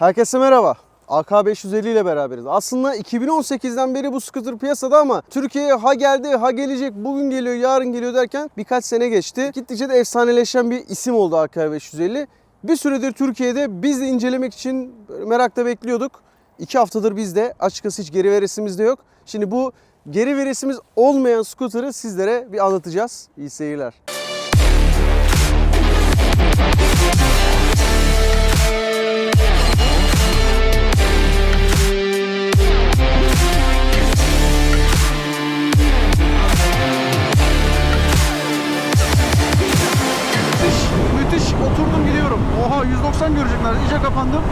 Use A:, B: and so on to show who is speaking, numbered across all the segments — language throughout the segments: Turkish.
A: Herkese merhaba. AK550 ile beraberiz. Aslında 2018'den beri bu scooter piyasada ama Türkiye'ye ha geldi ha gelecek bugün geliyor yarın geliyor derken birkaç sene geçti. Gittikçe de efsaneleşen bir isim oldu AK550. Bir süredir Türkiye'de biz de incelemek için merakla bekliyorduk. İki haftadır bizde açıkçası hiç geri veresimiz de yok. Şimdi bu geri veresimiz olmayan scooter'ı sizlere bir anlatacağız. İyi seyirler. Görecekler. İyice kapandım.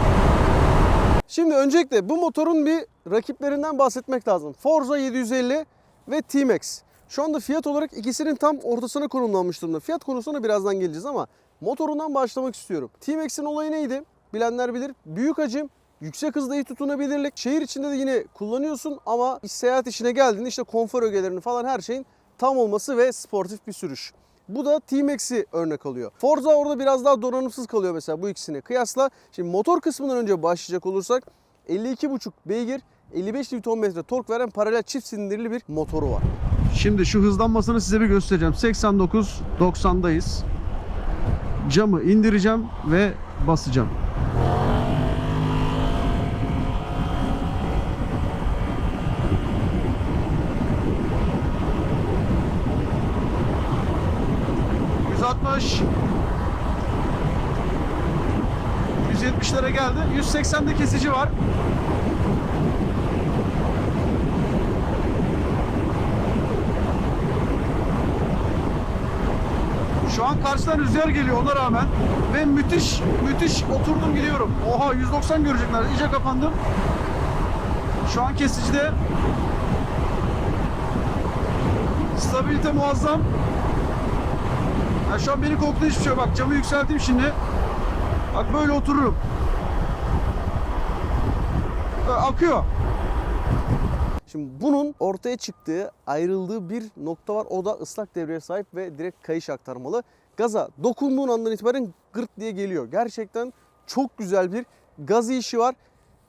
A: Şimdi öncelikle bu motorun bir rakiplerinden bahsetmek lazım. Forza 750 ve T-Max. Şu anda fiyat olarak ikisinin tam ortasına konumlanmış durumda. Fiyat konusuna birazdan geleceğiz ama motorundan başlamak istiyorum. T-Max'in olayı neydi? Bilenler bilir. Büyük hacim, yüksek hızda iyi tutunabilirlik. Şehir içinde de yine kullanıyorsun ama seyahat işine geldiğinde işte konfor ögelerini falan her şeyin tam olması ve sportif bir sürüş. Bu da T-Max'i örnek alıyor. Forza orada biraz daha donanımsız kalıyor mesela bu ikisine kıyasla. Şimdi motor kısmından önce başlayacak olursak 52,5 beygir 55 Nm tork veren paralel çift silindirli bir motoru var. Şimdi şu hızlanmasını size bir göstereceğim. 89 90'dayız. Camı indireceğim ve basacağım. ...160... ...170'lere geldi. 180'de kesici var. Şu an karşıdan rüzgar geliyor ona rağmen. Ve müthiş, müthiş oturdum gidiyorum. Oha 190 görecekler. İyice kapandım. Şu an kesicide. Stabilite muazzam. Ya şu an beni korktu hiçbir şey. Bak camı yükselteyim şimdi. Bak böyle otururum. Akıyor. Şimdi bunun ortaya çıktığı, ayrıldığı bir nokta var. O da ıslak devreye sahip ve direkt kayış aktarmalı. Gaza dokunduğun andan itibaren gırt diye geliyor. Gerçekten çok güzel bir gaz işi var.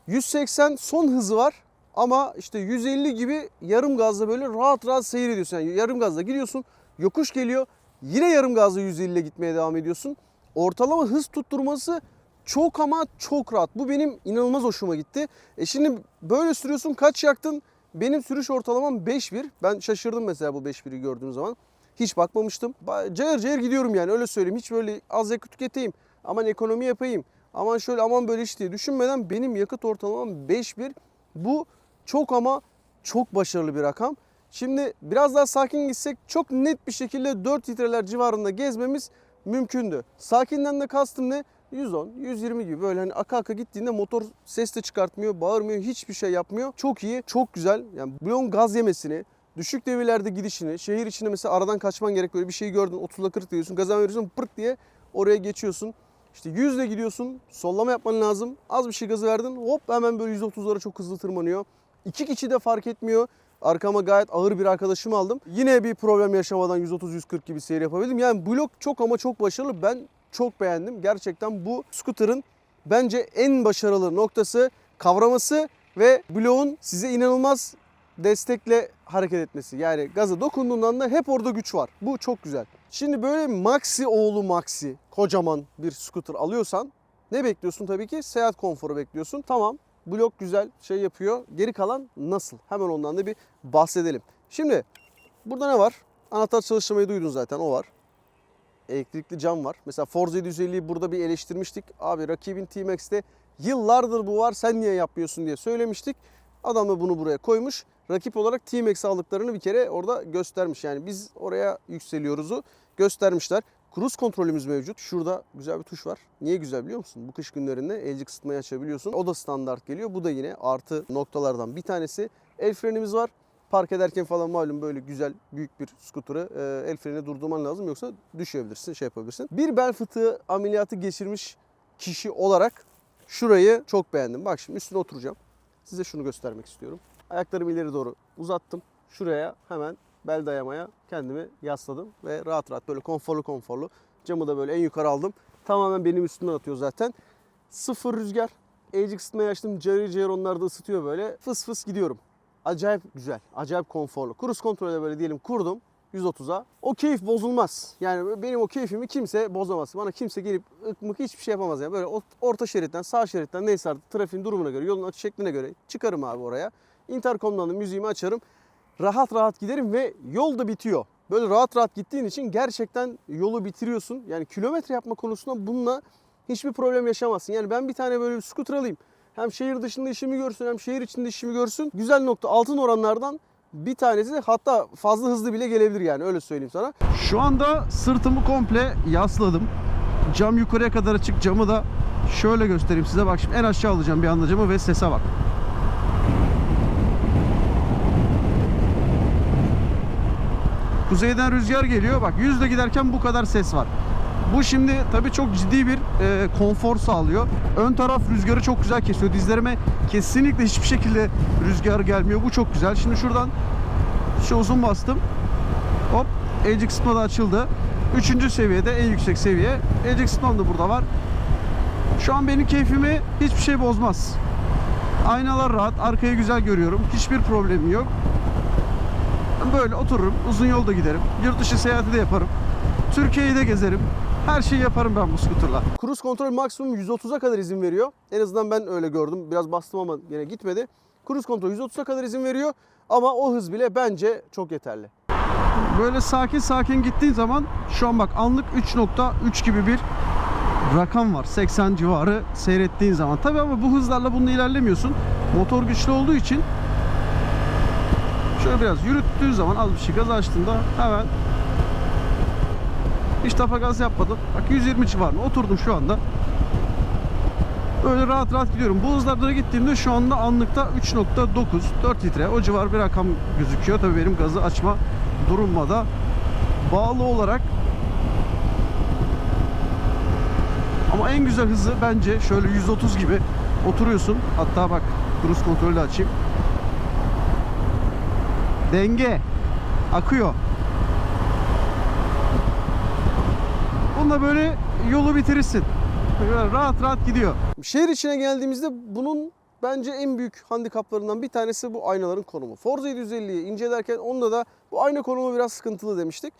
A: 180 son hızı var. Ama işte 150 gibi yarım gazla böyle rahat rahat seyrediyorsun. Yani yarım gazla gidiyorsun, yokuş geliyor. Yine yarım gazla 150 ile gitmeye devam ediyorsun. Ortalama hız tutturması çok ama çok rahat. Bu benim inanılmaz hoşuma gitti. E şimdi böyle sürüyorsun kaç yaktın? Benim sürüş ortalamam 5.1. Ben şaşırdım mesela bu 5.1'i gördüğüm zaman. Hiç bakmamıştım. Ba- Cayır cayır gidiyorum yani öyle söyleyeyim. Hiç böyle az yakıt tüketeyim. Aman ekonomi yapayım. Aman şöyle aman böyle iş diye düşünmeden benim yakıt ortalamam 5.1. Bu çok ama çok başarılı bir rakam. Şimdi biraz daha sakin gitsek çok net bir şekilde 4 litreler civarında gezmemiz mümkündü. Sakinden de kastım ne? 110, 120 gibi böyle hani aka aka gittiğinde motor ses de çıkartmıyor, bağırmıyor, hiçbir şey yapmıyor. Çok iyi, çok güzel. Yani bloğun gaz yemesini, düşük devirlerde gidişini, şehir içinde mesela aradan kaçman gerek böyle bir şey gördün 30'la 40 diyorsun, gaza veriyorsun pırt diye oraya geçiyorsun. İşte 100 ile gidiyorsun, sollama yapman lazım. Az bir şey gazı verdin, hop hemen böyle 130'lara çok hızlı tırmanıyor. İki kişi de fark etmiyor. Arkama gayet ağır bir arkadaşımı aldım. Yine bir problem yaşamadan 130-140 gibi seyir yapabildim. Yani blok çok ama çok başarılı. Ben çok beğendim. Gerçekten bu scooter'ın bence en başarılı noktası kavraması ve bloğun size inanılmaz destekle hareket etmesi. Yani gaza dokunduğundan da hep orada güç var. Bu çok güzel. Şimdi böyle maxi oğlu maxi kocaman bir scooter alıyorsan ne bekliyorsun tabii ki? Seyahat konforu bekliyorsun. Tamam blok güzel şey yapıyor. Geri kalan nasıl? Hemen ondan da bir bahsedelim. Şimdi burada ne var? Anahtar çalıştırmayı duydun zaten o var. Elektrikli cam var. Mesela Forza 750'yi burada bir eleştirmiştik. Abi rakibin T-Max'te yıllardır bu var sen niye yapmıyorsun diye söylemiştik. Adam da bunu buraya koymuş. Rakip olarak T-Max aldıklarını bir kere orada göstermiş. Yani biz oraya yükseliyoruzu göstermişler. Cruise kontrolümüz mevcut. Şurada güzel bir tuş var. Niye güzel biliyor musun? Bu kış günlerinde elci kısıtmayı açabiliyorsun. O da standart geliyor. Bu da yine artı noktalardan bir tanesi. El frenimiz var. Park ederken falan malum böyle güzel büyük bir skuterı e, el freni durdurman lazım yoksa düşebilirsin, şey yapabilirsin. Bir bel fıtığı ameliyatı geçirmiş kişi olarak şurayı çok beğendim. Bak şimdi üstüne oturacağım. Size şunu göstermek istiyorum. Ayaklarımı ileri doğru uzattım. Şuraya hemen bel dayamaya kendimi yasladım ve rahat rahat böyle konforlu konforlu camı da böyle en yukarı aldım. Tamamen benim üstümden atıyor zaten. Sıfır rüzgar. Agix ısıtmayı açtım. Cayır cayır onlar da ısıtıyor böyle. Fıs fıs gidiyorum. Acayip güzel. Acayip konforlu. Cruise kontrolde böyle diyelim kurdum. 130'a. O keyif bozulmaz. Yani benim o keyfimi kimse bozamaz. Bana kimse gelip ıkmık hiçbir şey yapamaz. Yani böyle orta şeritten, sağ şeritten neyse artık trafiğin durumuna göre, yolun açı şekline göre çıkarım abi oraya. Intercom'dan da müziğimi açarım. Rahat rahat giderim ve yol da bitiyor. Böyle rahat rahat gittiğin için gerçekten yolu bitiriyorsun. Yani kilometre yapma konusunda bununla hiçbir problem yaşamazsın. Yani ben bir tane böyle bir scooter alayım. Hem şehir dışında işimi görsün hem şehir içinde işimi görsün. Güzel nokta altın oranlardan bir tanesi hatta fazla hızlı bile gelebilir yani öyle söyleyeyim sana.
B: Şu anda sırtımı komple yasladım. Cam yukarıya kadar açık. Camı da şöyle göstereyim size. Bak şimdi en aşağı alacağım bir anda camı ve sese bak. Kuzeyden rüzgar geliyor. Bak yüzle giderken bu kadar ses var. Bu şimdi tabii çok ciddi bir e, konfor sağlıyor. Ön taraf rüzgarı çok güzel kesiyor. Dizlerime kesinlikle hiçbir şekilde rüzgar gelmiyor. Bu çok güzel. Şimdi şuradan şu uzun bastım. Hop el kısmı da açıldı. Üçüncü seviyede en yüksek seviye. El kısmım da burada var. Şu an benim keyfimi hiçbir şey bozmaz. Aynalar rahat. Arkayı güzel görüyorum. Hiçbir problemim yok. Böyle otururum. Uzun yolda giderim. Yurt dışı seyahati de yaparım. Türkiye'yi de gezerim. Her şeyi yaparım ben bu skuterla.
A: Cruise kontrol maksimum 130'a kadar izin veriyor. En azından ben öyle gördüm. Biraz bastım ama yine gitmedi. Cruise kontrol 130'a kadar izin veriyor. Ama o hız bile bence çok yeterli.
B: Böyle sakin sakin gittiğin zaman şu an bak anlık 3.3 gibi bir rakam var. 80 civarı seyrettiğin zaman. Tabi ama bu hızlarla bununla ilerlemiyorsun. Motor güçlü olduğu için şöyle biraz yürüttüğün zaman az bir şey gaz açtığında hemen hiç tapa gaz yapmadım. Bak 120 civarında oturdum şu anda. Böyle rahat rahat gidiyorum. Bu hızlarda gittiğimde şu anda anlıkta 3.9 4 litre o civar bir rakam gözüküyor. Tabii benim gazı açma durumuma da bağlı olarak ama en güzel hızı bence şöyle 130 gibi oturuyorsun. Hatta bak cruise kontrolü de açayım. Denge akıyor. Bununla böyle yolu bitirirsin. Böyle rahat rahat gidiyor.
A: Şehir içine geldiğimizde bunun bence en büyük handikaplarından bir tanesi bu aynaların konumu. Forza 750'yi incelerken onda da bu ayna konumu biraz sıkıntılı demiştik.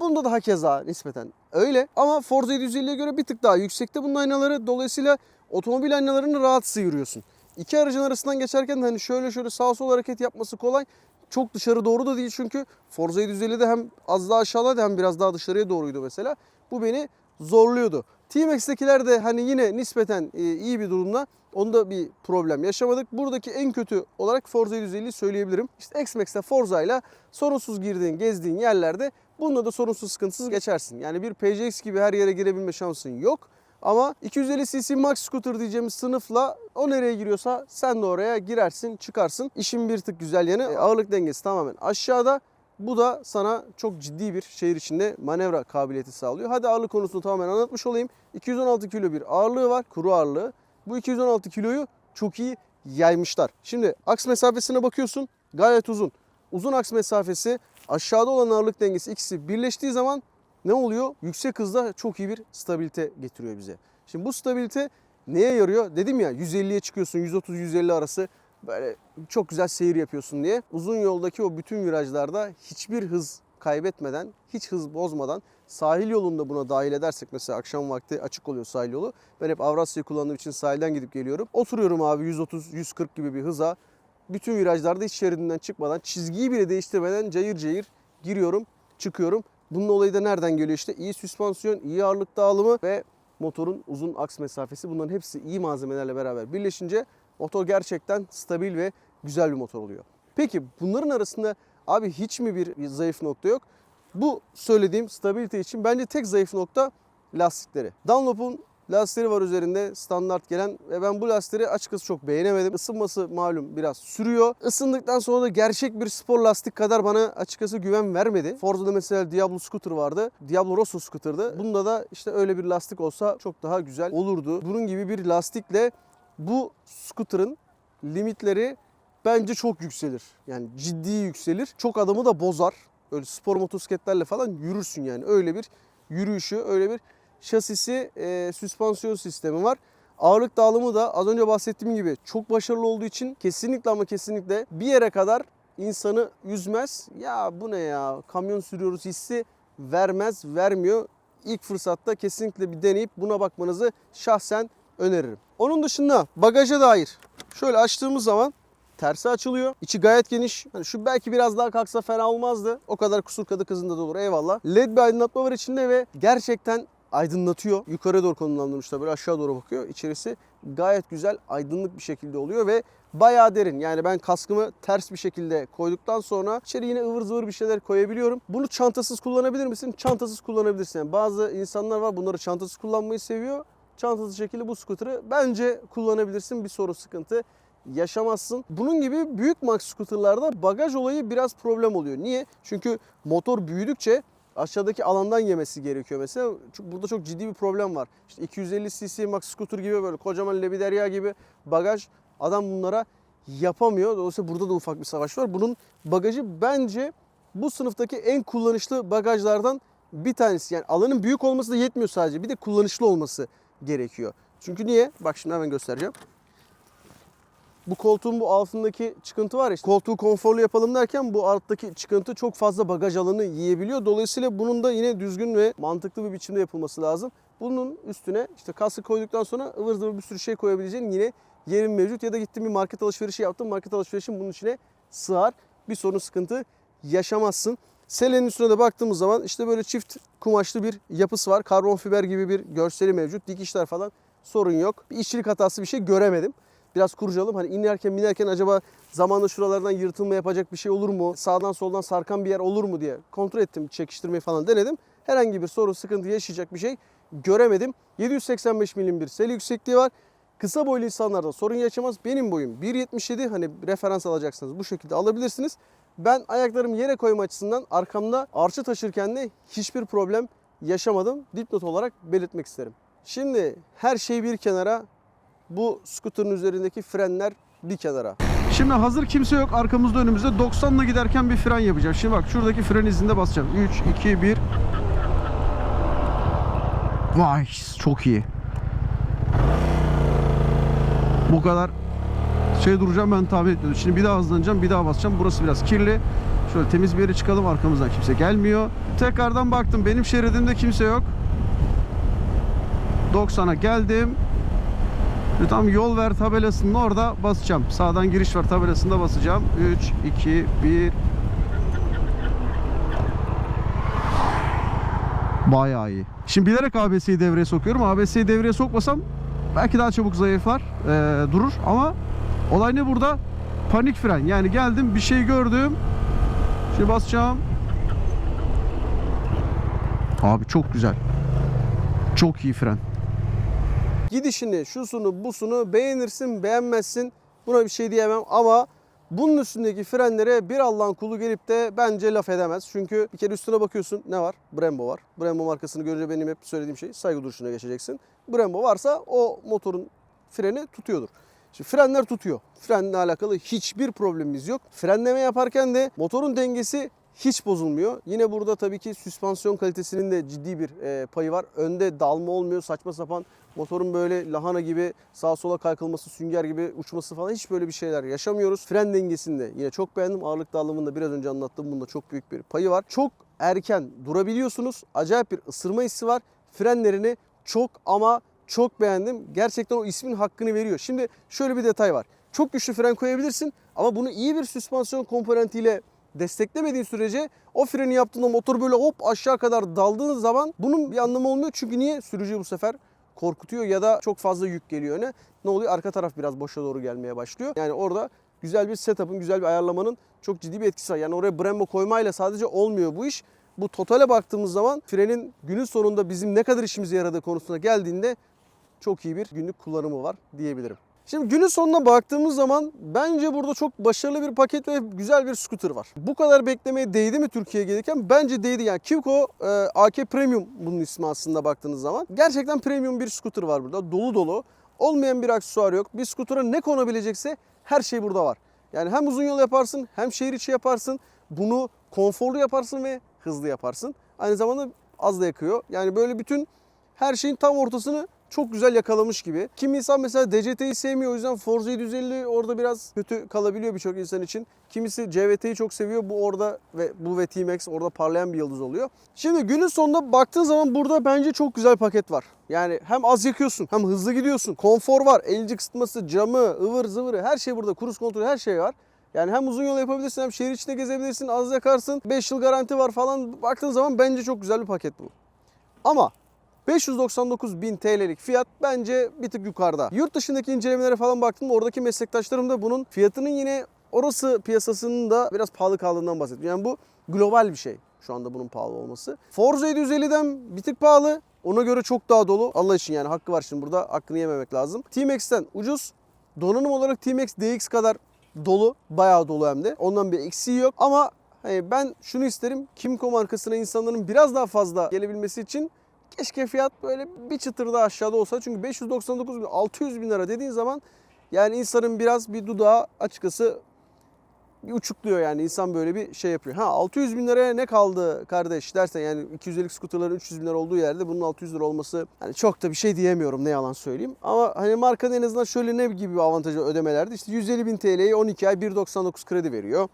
A: Bunda da hakeza nispeten öyle. Ama Forza 750'ye göre bir tık daha yüksekte bunun aynaları. Dolayısıyla otomobil aynalarını rahat sıyırıyorsun. İki aracın arasından geçerken hani şöyle şöyle sağa sola hareket yapması kolay. Çok dışarı doğru da değil çünkü Forza 750'de hem az daha aşağıdaydı hem biraz daha dışarıya doğruydu mesela. Bu beni zorluyordu. T-Max'tekiler de hani yine nispeten e, iyi bir durumda. Onda bir problem yaşamadık. Buradaki en kötü olarak Forza 750'yi söyleyebilirim. İşte X-Max'te Forza ile sorunsuz girdiğin, gezdiğin yerlerde bununla da sorunsuz sıkıntısız geçersin. Yani bir PCX gibi her yere girebilme şansın yok. Ama 250 cc Max Scooter diyeceğimiz sınıfla o nereye giriyorsa sen de oraya girersin, çıkarsın. İşin bir tık güzel yanı e, ağırlık dengesi tamamen aşağıda. Bu da sana çok ciddi bir şehir içinde manevra kabiliyeti sağlıyor. Hadi ağırlık konusunu tamamen anlatmış olayım. 216 kilo bir ağırlığı var, kuru ağırlığı. Bu 216 kiloyu çok iyi yaymışlar. Şimdi aks mesafesine bakıyorsun gayet uzun. Uzun aks mesafesi aşağıda olan ağırlık dengesi ikisi birleştiği zaman ne oluyor? Yüksek hızda çok iyi bir stabilite getiriyor bize. Şimdi bu stabilite neye yarıyor? Dedim ya 150'ye çıkıyorsun 130-150 arası böyle çok güzel seyir yapıyorsun diye. Uzun yoldaki o bütün virajlarda hiçbir hız kaybetmeden, hiç hız bozmadan sahil yolunda buna dahil edersek mesela akşam vakti açık oluyor sahil yolu. Ben hep Avrasya'yı kullandığım için sahilden gidip geliyorum. Oturuyorum abi 130-140 gibi bir hıza. Bütün virajlarda hiç şeridinden çıkmadan, çizgiyi bile değiştirmeden cayır cayır giriyorum, çıkıyorum. Bunun olayı da nereden geliyor işte? İyi süspansiyon, iyi ağırlık dağılımı ve motorun uzun aks mesafesi. Bunların hepsi iyi malzemelerle beraber birleşince motor gerçekten stabil ve güzel bir motor oluyor. Peki bunların arasında abi hiç mi bir zayıf nokta yok? Bu söylediğim stabilite için bence tek zayıf nokta lastikleri. Dunlop'un lastikleri var üzerinde standart gelen ve ben bu lastikleri açıkçası çok beğenemedim. Isınması malum biraz sürüyor. Isındıktan sonra da gerçek bir spor lastik kadar bana açıkçası güven vermedi. Forza'da mesela Diablo scooter vardı. Diablo Rosso scooter'dı. Bunda da işte öyle bir lastik olsa çok daha güzel olurdu. Bunun gibi bir lastikle bu scooter'ın limitleri bence çok yükselir. Yani ciddi yükselir. Çok adamı da bozar. Öyle spor motosikletlerle falan yürürsün yani. Öyle bir yürüyüşü, öyle bir şasisi, e, süspansiyon sistemi var. Ağırlık dağılımı da az önce bahsettiğim gibi çok başarılı olduğu için kesinlikle ama kesinlikle bir yere kadar insanı üzmez. Ya bu ne ya kamyon sürüyoruz hissi vermez, vermiyor. İlk fırsatta kesinlikle bir deneyip buna bakmanızı şahsen öneririm. Onun dışında bagaja dair şöyle açtığımız zaman tersi açılıyor. İçi gayet geniş. Hani şu belki biraz daha kalksa fena olmazdı. O kadar kusur kadı kızında da olur eyvallah. LED bir aydınlatma var içinde ve gerçekten aydınlatıyor. Yukarı doğru konumlandırmış tabii aşağı doğru bakıyor. İçerisi gayet güzel aydınlık bir şekilde oluyor ve bayağı derin. Yani ben kaskımı ters bir şekilde koyduktan sonra içeri yine ıvır zıvır bir şeyler koyabiliyorum. Bunu çantasız kullanabilir misin? Çantasız kullanabilirsin. Yani bazı insanlar var bunları çantasız kullanmayı seviyor. Çantasız şekilde bu scooter'ı bence kullanabilirsin. Bir sorun sıkıntı yaşamazsın. Bunun gibi büyük max scooter'larda bagaj olayı biraz problem oluyor. Niye? Çünkü motor büyüdükçe aşağıdaki alandan yemesi gerekiyor mesela. Çünkü burada çok ciddi bir problem var. İşte 250 cc max scooter gibi böyle kocaman Lebiderya gibi bagaj adam bunlara yapamıyor. Dolayısıyla burada da ufak bir savaş var. Bunun bagajı bence bu sınıftaki en kullanışlı bagajlardan bir tanesi. Yani alanın büyük olması da yetmiyor sadece. Bir de kullanışlı olması gerekiyor. Çünkü niye? Bak şimdi hemen göstereceğim. Bu koltuğun bu altındaki çıkıntı var ya, işte, koltuğu konforlu yapalım derken bu alttaki çıkıntı çok fazla bagaj alanı yiyebiliyor. Dolayısıyla bunun da yine düzgün ve mantıklı bir biçimde yapılması lazım. Bunun üstüne işte kaskı koyduktan sonra ıvır zıvır bir sürü şey koyabileceğin yine yerin mevcut. Ya da gittim bir market alışverişi yaptım. Market alışverişin bunun içine sığar. Bir sorun sıkıntı yaşamazsın. Selenin üstüne de baktığımız zaman işte böyle çift kumaşlı bir yapısı var. Karbon fiber gibi bir görseli mevcut. Dikişler falan sorun yok. Bir işçilik hatası bir şey göremedim. Biraz kurcalım. Hani inerken binerken acaba zamanla şuralardan yırtılma yapacak bir şey olur mu? Sağdan soldan sarkan bir yer olur mu diye kontrol ettim. Çekiştirmeyi falan denedim. Herhangi bir sorun sıkıntı yaşayacak bir şey göremedim. 785 milim bir sel yüksekliği var. Kısa boylu insanlarda sorun yaşamaz. Benim boyum 1.77 hani referans alacaksınız bu şekilde alabilirsiniz. Ben ayaklarımı yere koyma açısından arkamda arça taşırken de hiçbir problem yaşamadım. Dipnot olarak belirtmek isterim. Şimdi her şey bir kenara bu scooter'ın üzerindeki frenler bir kenara.
B: Şimdi hazır kimse yok arkamızda önümüzde 90'la giderken bir fren yapacağım. Şimdi bak şuradaki fren izinde basacağım. 3, 2, 1. Vay çok iyi. Bu kadar şey duracağım ben tahmin etmiyordum. Şimdi bir daha hızlanacağım bir daha basacağım. Burası biraz kirli. Şöyle temiz bir yere çıkalım arkamızdan kimse gelmiyor. Tekrardan baktım benim şeridimde kimse yok. 90'a geldim. Şimdi tam yol ver tabelasının orada basacağım. Sağdan giriş var tabelasında basacağım. 3, 2, 1. Bayağı iyi. Şimdi bilerek ABS'yi devreye sokuyorum. ABS'yi devreye sokmasam belki daha çabuk zayıflar, eee, durur ama olay ne burada? Panik fren. Yani geldim bir şey gördüm. Şimdi basacağım. Abi çok güzel. Çok iyi fren.
A: Gidişini, şusunu, busunu beğenirsin, beğenmezsin. Buna bir şey diyemem ama bunun üstündeki frenlere bir Allah'ın kulu gelip de bence laf edemez. Çünkü bir kere üstüne bakıyorsun ne var? Brembo var. Brembo markasını görünce benim hep söylediğim şey saygı duruşuna geçeceksin. Brembo varsa o motorun freni tutuyordur. Şimdi frenler tutuyor. Frenle alakalı hiçbir problemimiz yok. Frenleme yaparken de motorun dengesi hiç bozulmuyor. Yine burada tabii ki süspansiyon kalitesinin de ciddi bir e, payı var. Önde dalma olmuyor. Saçma sapan motorun böyle lahana gibi sağa sola kaykılması, sünger gibi uçması falan hiç böyle bir şeyler yaşamıyoruz. Fren dengesinde yine çok beğendim. Ağırlık dağılımında biraz önce anlattığım bunda çok büyük bir payı var. Çok erken durabiliyorsunuz. Acayip bir ısırma hissi var. Frenlerini çok ama çok beğendim. Gerçekten o ismin hakkını veriyor. Şimdi şöyle bir detay var. Çok güçlü fren koyabilirsin ama bunu iyi bir süspansiyon komponentiyle desteklemediğin sürece o freni yaptığında motor böyle hop aşağı kadar daldığın zaman bunun bir anlamı olmuyor. Çünkü niye? Sürücü bu sefer korkutuyor ya da çok fazla yük geliyor öne. Ne oluyor? Arka taraf biraz boşa doğru gelmeye başlıyor. Yani orada güzel bir setup'ın, güzel bir ayarlamanın çok ciddi bir etkisi var. Yani oraya Brembo koymayla sadece olmuyor bu iş. Bu totale baktığımız zaman frenin günün sonunda bizim ne kadar işimize yaradığı konusuna geldiğinde çok iyi bir günlük kullanımı var diyebilirim. Şimdi günün sonuna baktığımız zaman bence burada çok başarılı bir paket ve güzel bir scooter var. Bu kadar beklemeye değdi mi Türkiye'ye gelirken? Bence değdi. Yani Kivko e, AK Premium bunun ismi aslında baktığınız zaman. Gerçekten premium bir scooter var burada. Dolu dolu. Olmayan bir aksesuar yok. Bir scooter'a ne konabilecekse her şey burada var. Yani hem uzun yol yaparsın hem şehir içi yaparsın. Bunu konforlu yaparsın ve hızlı yaparsın. Aynı zamanda az da yakıyor. Yani böyle bütün her şeyin tam ortasını çok güzel yakalamış gibi. Kim insan mesela DCT'yi sevmiyor o yüzden Forza 750 orada biraz kötü kalabiliyor birçok insan için. Kimisi CVT'yi çok seviyor. Bu orada ve bu ve T-Max orada parlayan bir yıldız oluyor. Şimdi günün sonunda baktığın zaman burada bence çok güzel paket var. Yani hem az yakıyorsun hem hızlı gidiyorsun. Konfor var. Elcik ısıtması, camı, ıvır zıvırı her şey burada. Kruz kontrolü her şey var. Yani hem uzun yol yapabilirsin hem şehir içinde gezebilirsin. Az yakarsın. 5 yıl garanti var falan. Baktığın zaman bence çok güzel bir paket bu. Ama 599 bin TL'lik fiyat bence bir tık yukarıda. Yurt dışındaki incelemelere falan baktım. Oradaki meslektaşlarım da bunun fiyatının yine orası piyasasının da biraz pahalı kaldığından bahsediyor. Yani bu global bir şey şu anda bunun pahalı olması. Forza 750'den bir tık pahalı. Ona göre çok daha dolu. Allah için yani hakkı var şimdi burada. Hakkını yememek lazım. T-Max'ten ucuz. Donanım olarak T-Max DX kadar dolu. Bayağı dolu hem de. Ondan bir eksiği yok. Ama hani ben şunu isterim. Kimco markasına insanların biraz daha fazla gelebilmesi için keşke fiyat böyle bir çıtır daha aşağıda olsa. Çünkü 599 bin 600 bin lira dediğin zaman yani insanın biraz bir dudağı açıkçası bir uçukluyor yani insan böyle bir şey yapıyor. Ha 600 bin liraya ne kaldı kardeş dersen yani 250 skuterların 300 bin lira olduğu yerde bunun 600 lira olması hani çok da bir şey diyemiyorum ne yalan söyleyeyim. Ama hani markanın en azından şöyle ne gibi bir avantajı ödemelerde işte 150 bin TL'ye 12 ay 1.99 kredi veriyor.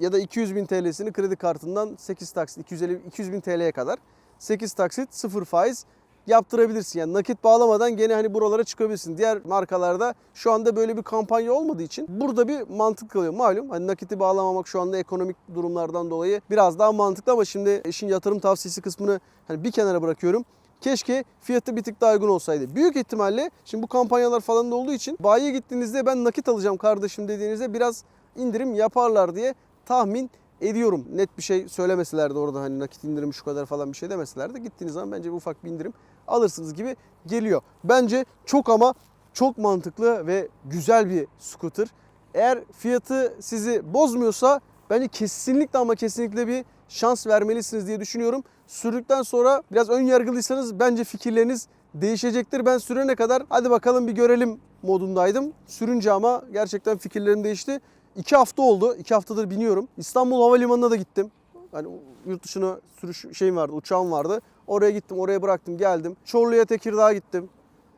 A: Ya da 200 bin TL'sini kredi kartından 8 taksit 250, 200 bin TL'ye kadar 8 taksit 0 faiz yaptırabilirsin. Yani nakit bağlamadan gene hani buralara çıkabilirsin. Diğer markalarda şu anda böyle bir kampanya olmadığı için burada bir mantık kalıyor. Malum hani nakiti bağlamamak şu anda ekonomik durumlardan dolayı biraz daha mantıklı ama şimdi işin yatırım tavsiyesi kısmını hani bir kenara bırakıyorum. Keşke fiyatı bir tık daha uygun olsaydı. Büyük ihtimalle şimdi bu kampanyalar falan da olduğu için bayiye gittiğinizde ben nakit alacağım kardeşim dediğinizde biraz indirim yaparlar diye tahmin ediyorum. Net bir şey söylemeseler de orada hani nakit indirimi şu kadar falan bir şey demeseler de gittiğiniz zaman bence bir ufak bir indirim alırsınız gibi geliyor. Bence çok ama çok mantıklı ve güzel bir scooter. Eğer fiyatı sizi bozmuyorsa bence kesinlikle ama kesinlikle bir şans vermelisiniz diye düşünüyorum. Sürdükten sonra biraz ön yargılıysanız bence fikirleriniz değişecektir. Ben sürene kadar hadi bakalım bir görelim modundaydım. Sürünce ama gerçekten fikirlerim değişti. İki hafta oldu. İki haftadır biniyorum. İstanbul Havalimanı'na da gittim. Hani yurt dışına sürüş şeyim vardı, uçağım vardı. Oraya gittim, oraya bıraktım, geldim. Çorlu'ya, Tekirdağ'a gittim.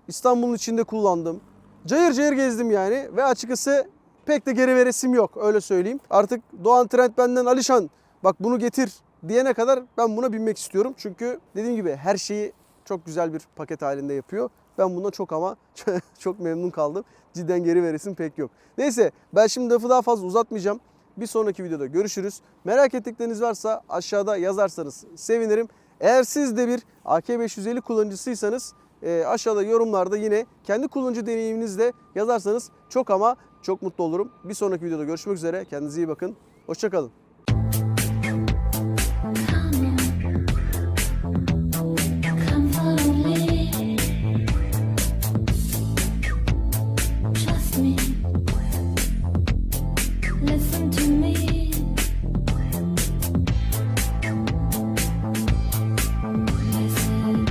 A: İstanbul'un içinde kullandım. Cayır cayır gezdim yani ve açıkçası pek de geri veresim yok öyle söyleyeyim. Artık Doğan Trend benden Alişan bak bunu getir diyene kadar ben buna binmek istiyorum. Çünkü dediğim gibi her şeyi çok güzel bir paket halinde yapıyor. Ben buna çok ama çok memnun kaldım. Cidden geri veresim pek yok. Neyse ben şimdi lafı daha fazla uzatmayacağım. Bir sonraki videoda görüşürüz. Merak ettikleriniz varsa aşağıda yazarsanız sevinirim. Eğer siz de bir AK550 kullanıcısıysanız e, aşağıda yorumlarda yine kendi kullanıcı deneyiminizle yazarsanız çok ama çok mutlu olurum. Bir sonraki videoda görüşmek üzere. Kendinize iyi bakın. Hoşçakalın.